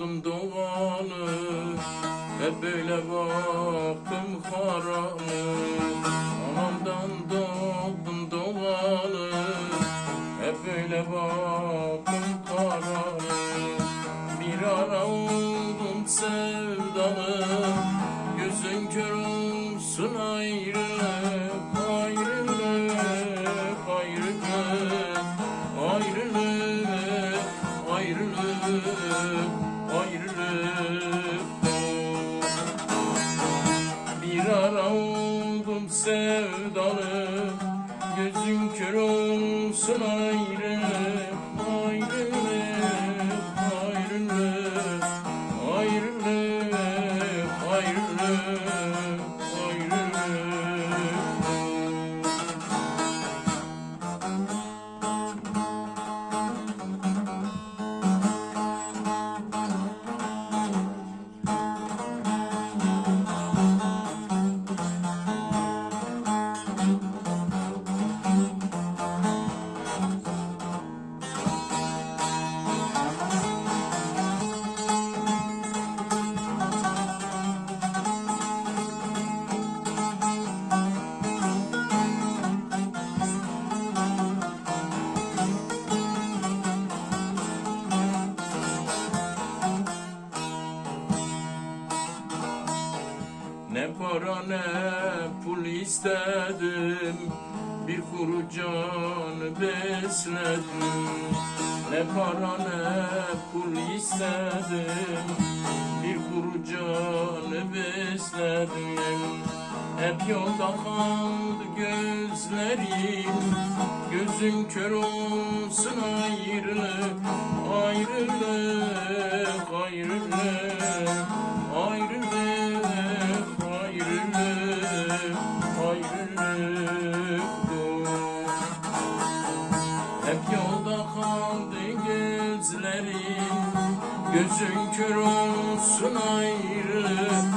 oldum doğalı Hep böyle baktım haramı Anamdan doğdum doğalı Hep böyle baktım karamı Bir ara oldum sevdalı Gözün kör olsun ayrı Ayrılık, ayrılık, ayrılık ayrılık ayrılık. Bir ara oldum sevdalı Gözün kör olsun ayrı para ne pul istedim Bir kuru can besledim. Ne para ne pul istedim Bir kuru can besledim. Hep yolda kaldı gözlerim Gözüm kör olsun ayrılık Ayrılık, ayrılık, ayrılık Hep yolda kaldı gözlerim. Gözün kör olsun ayrılık